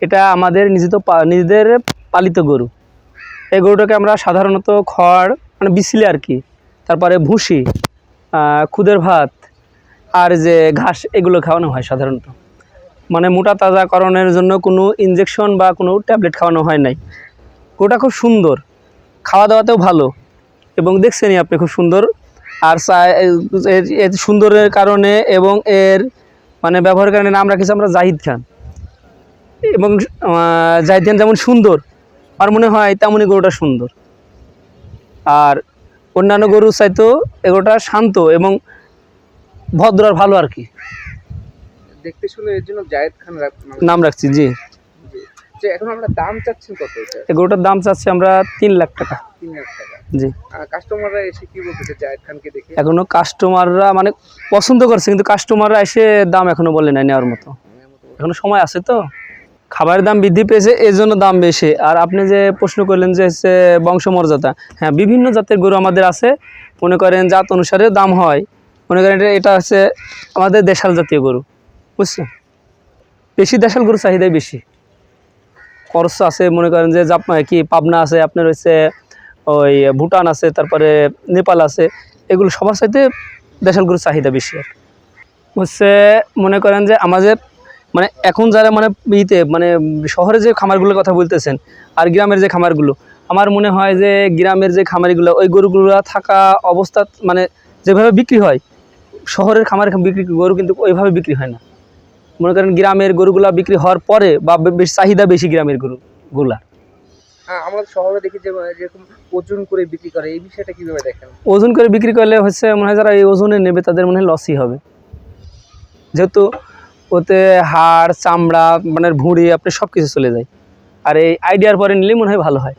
এটা আমাদের নিজেদের পা- নিজেদের পালিত গরু। এই গরুটাকে আমরা সাধারণত খড় মানে বিছিলে আর কি, তারপরে ভুসি খুদের ভাত, আর যে ঘাস, এগুলো খাওয়ানো হয় সাধারণত। মানে মোটা তাজাকরণের জন্য কোনো ইনজেকশন বা কোনো ট্যাবলেট খাওয়ানো হয় নাই। গরুটা খুব সুন্দর, খাওয়া দাওয়াতেও ভালো, এবং দেখছেনই আপনি খুব সুন্দর। আর এর সুন্দরের কারণে এবং এর মানে ব্যবহারের কারণে নাম রাখেছি আমরা জাহিদ খান। এবং আহ, জাহিদ যেমন সুন্দর আর মনে হয় তেমনই গরুটা সুন্দর। আর অন্যান্য গরুর চাইতেও এগুলোটা শান্ত এবং ভদ্র আর ভালো আর কি। দেখতে শুনে এর জন্য জায়েদ খান নাম- নাম রাখছি জি। যে এখন আমরা দাম চাচ্ছেন কত এটা? গরুটার দাম চাচ্ছি আমরা তিন লাখ টাকা। তিন লাখ টাকা। জি। কাস্টমাররা এসে কি বলতেছে জায়েদ খানকে দেখে? এখনও কাস্টমাররা মানে পছন্দ করছে কিন্তু কাস্টমাররা এসে দাম এখনও বলে নাই নেওয়ার মতো। এখনও সময় আছে তো? খাবারের দাম বৃদ্ধি পেয়েছে এই জন্য দাম বেশি। আর আপনি যে প্রশ্ন করলেন যে হচ্ছে বংশমর্যাদা হ্যাঁ বিভিন্ন জাতের গরু আমাদের আছে। মনে করেন জাত অনুসারে দাম হয়। মনে করেন এটা- এটা হচ্ছে আমাদের দেশাল জাতীয় গরু বুঝছ বেশি দেশাল গরু চাহিদাই বেশি। খরচ আছে, মনে করেন যে কি পাবনা আছে, আপনার হচ্ছে ওই ভুটান আছে, তারপরে নেপাল আছে। এগুলো সবার সাথে দেশাল গরুর চাহিদা বেশি আর। হচ্ছে মনে করেন যে আমাদের মানে এখন যারা মানে ইতে মানে শহরে যে খামারগুলোর কথা বলতেছেন আর গ্রামের যে খামারগুলো আমার মনে হয় যে গ্রামের যে খামারিগুলো ওই গরুগুলো থাকা অবস্থা মানে যেভাবে বিক্রি হয় শহরের খামার বিক্রি গরু কিন্তু ওইভাবে বিক্রি হয় না। মনে করেন গ্রামের গরুগুলা বিক্রি হওয়ার পরে বা বেশ চাহিদা বেশি গ্রামের গরুগুলা হ্যাঁ আমরা শহরে দেখি যে যেরকম ওজন করে বিক্রি করে এই বিষয়টা কীভাবে দেখেন? ওজন করে বিক্রি করলে হচ্ছে মনে হয় যারা এই ওজনে নেবে তাদের মনে হয় লসই হবে। যেহেতু ওতে হাড়, চামড়া মানে ভুঁড়ি, আপনি সব কিছু চলে যায়। আর এই আইডিয়ার পরে নিলেই মনে হয় ভালো হয়।